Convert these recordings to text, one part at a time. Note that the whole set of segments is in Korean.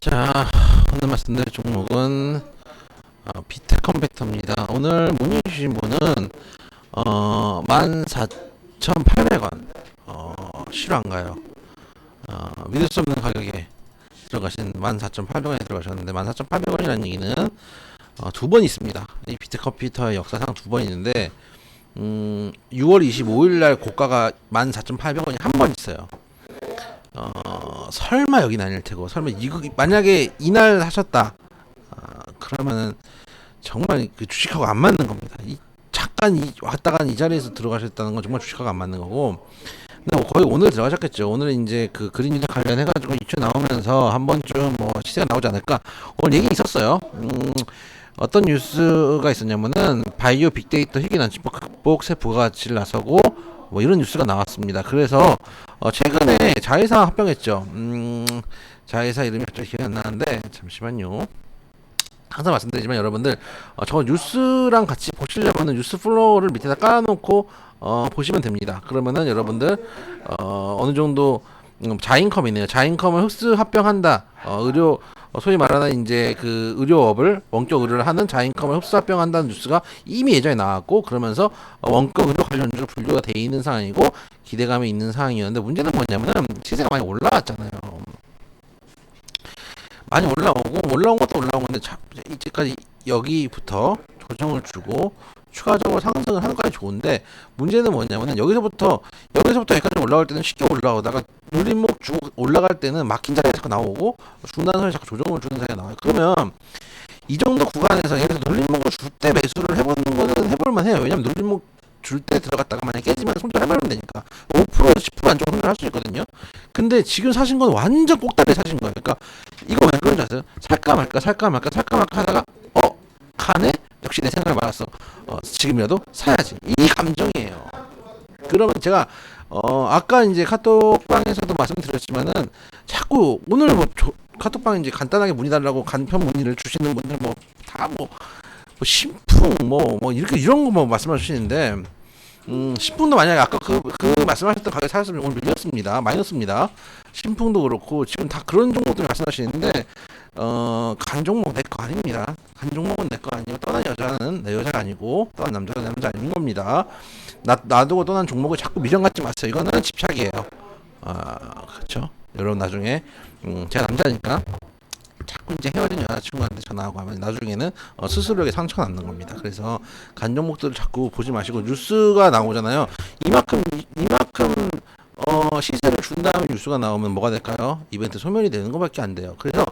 자, 오늘 말씀드릴 종목은 어, 비트 컴팩터입니다. 오늘 문의 주신 분은 어, 14,800원 어, 실화인가요? 어, 믿을 수 없는 가격에 들어가신 14,800원에 들어가셨는데 14,800원이라는 얘기는 어, 두번 있습니다. 이 비트 컴퓨터의 역사상 두 번 있는데 음, 6월 25일 날 고가가 14,800원이 한 번 있어요. 어, 설마 여긴 아닐 테고 설마 이거 만약에 이날 하셨다 아, 그러면은 정말 그 주식하고 안 맞는 겁니다. 이 잠깐 이 왔다 간 이 자리에서 들어가셨다는 건 정말 주식하고 안 맞는 거고 근데 뭐 거의 오늘 들어가셨겠죠. 오늘 이제 그 그린 유저 관련해 가지고 이슈 나오면서 한 번쯤 뭐 시세가 나오지 않을까 오늘 얘기 있었어요. 음, 어떤 뉴스가 있었냐면은 바이오 빅데이터 희귀 난치법 극복 새 부가가치를 나서고 뭐 이런 뉴스가 나왔습니다. 그래서 어 최근에 자회사 합병했죠. 음, 자회사 이름이 갑자기 기억이 안 나는데 잠시만요. 항상 말씀드리지만 여러분들 어, 저 뉴스랑 같이 보시려면은 뉴스 플로우를 밑에다 깔아놓고 어, 보시면 됩니다. 그러면은 여러분들 어, 어느 정도 음, 자인컴이네요. 자인컴을 흡수 합병한다. 어, 의료 어, 소위 말하는 이제 그 의료업을 원격 의료를 하는 자인컴을 흡수 합병한다는 뉴스가 이미 예전에 나왔고 그러면서 어, 원격 의료 관련주로 분류가 돼 있는 상황이고 기대감이 있는 상황이었는데 문제는 뭐냐면은 시세가 많이 올라왔잖아요. 많이 올라오고 올라온 것도 올라온 건데 자, 이제까지 여기부터 조정을 주고 추가적으로 상승을 하는 까지 좋은데 문제는 뭐냐면은 여기서부터 여기서부터 여기까지 올라올 때는 쉽게 올라오다가 눌림목 주고 올라갈 때는 막힌 자리에 자꾸 나오고 중단 선에 자꾸 조정을 주는 자리가 나와요. 그러면 이 정도 구간에서 예를 들어서 눌림목을 줄 때 매수를 해보는 거는 해볼만 해요. 왜냐면 눌림목 줄 때 들어갔다가 만약 깨지면 손절 해버리면 되니까 5%에서 10% 안쪽으로 손절할 수 있거든요. 근데 지금 사신 건 완전 꼭다리 사신 거예요. 그러니까 이거 왜 그런지 아세요? 살까 말까 살까 말까 살까 말까 하다가 어 가네? 역시 내 생각을 말았어. 어, 지금이라도 사야지. 이 감정이에요. 그러면 제가 어 아까 이제 카톡방에서도 말씀드렸지만은 자꾸 오늘 뭐 조, 카톡방 이제 간단하게 문의 달라고 간편 문의를 주시는 분들 뭐 다뭐 뭐 신풍 뭐뭐 이렇게 이런 거뭐 말씀하시는데 음 신풍도 만약에 아까 그 그 말씀하셨던 가격 사셨으면 오늘 밀렸습니다. 마이너스입니다. 신풍도 그렇고 지금 다 그런 종목들 말씀하시는데 어 간 종목 내 거 아닙니다. 간 종목은 내 거 아니고 떠난 여자는 내 여자가 아니고 떠난 남자가 내 남자 아닌 겁니다 나 놔두고 떠난 종목을 자꾸 미련 갖지 마세요 이거는 집착이에요 아 그렇죠 여러분 나중에 음 제가 남자니까 자꾸 이제 헤어진 여자친구한테 전화하고 하면 나중에는 어, 스스로에게 상처가 남는 겁니다. 그래서 간 종목들을 자꾸 보지 마시고 뉴스가 나오잖아요. 이만큼 이만큼 어, 시세를 준 다음에 뉴스가 나오면 뭐가 될까요? 이벤트 소멸이 되는 것밖에 안 돼요. 그래서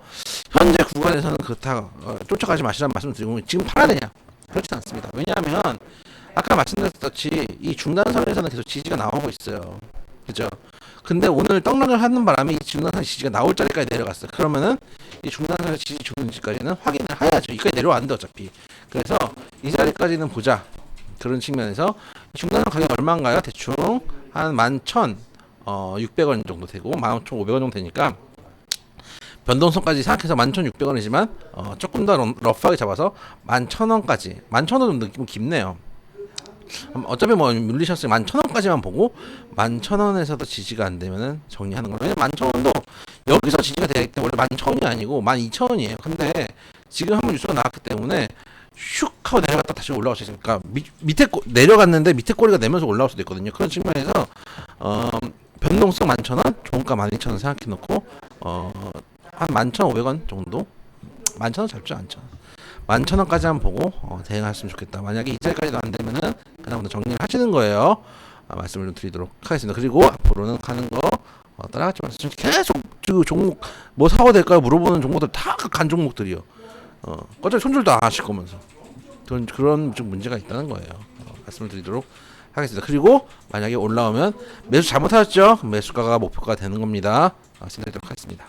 현재 구간에서는 그렇다 어, 쫓아가지 마시라는 말씀을 드리고 지금 팔아야 되냐? 그렇지 않습니다. 왜냐하면 아까 말씀드렸듯이 이 중단선에서는 계속 지지가 나오고 있어요. 그죠? 근데 오늘 떡락을 하는 바람에 이 중단선 지지가 나올 자리까지 내려갔어요. 그러면은 이 중단선에서 지지 주는지까지는 확인을 해야죠. 이까지 내려왔는데 어차피. 그래서 이 자리까지는 보자. 그런 측면에서 중단선 가격 얼마인가요? 대충 한 11,000, 어, 600원 정도 되고 11,500원 정도 되니까 변동성까지 생각해서 11,600원이지만 어, 조금 더 러- 러프하게 잡아서 11,000원까지 11,000원 좀 느낌 깊네요. 음, 어차피 뭐 물리셨으니 11,000원까지만 보고 11,000원에서도 지지가 안 되면은 정리하는 거예요. 왜냐면 11,000원도 여기서 지지가 되기 때문에 원래 11,000원이 아니고 12,000원이에요. 근데 지금 한번 뉴스가 나왔기 때문에 슉 하고 내려갔다 다시 올라올 수 있으니까 밑, 밑에 꼬, 내려갔는데 밑에 꼬리가 내면서 올라올 수도 있거든요. 그런 측면에서 어, 변동성 11,000원, 종가 12,000원 생각해 놓고 어, 한 11,500원 정도 11,000원 잡지 않죠. 11,000원까지 한번 보고 어, 대응하셨으면 좋겠다. 만약에 이자까지도 안 되면은 그다음부터 정리를 하시는 거예요. 아, 말씀을 좀 드리도록 하겠습니다. 그리고 앞으로는 가는 거 어, 따라하지 마세요. 계속 그 종목 뭐 사고 될까요? 물어보는 종목들 다 간 종목들이요. 어, 어차피 손절도 안 하실 거면서 그런 그런 좀 문제가 있다는 거예요. 어, 말씀을 드리도록 하겠습니다. 그리고 만약에 올라오면 매수 잘못하셨죠? 매수가가 목표가 되는 겁니다. 아, 말씀드리도록 하겠습니다.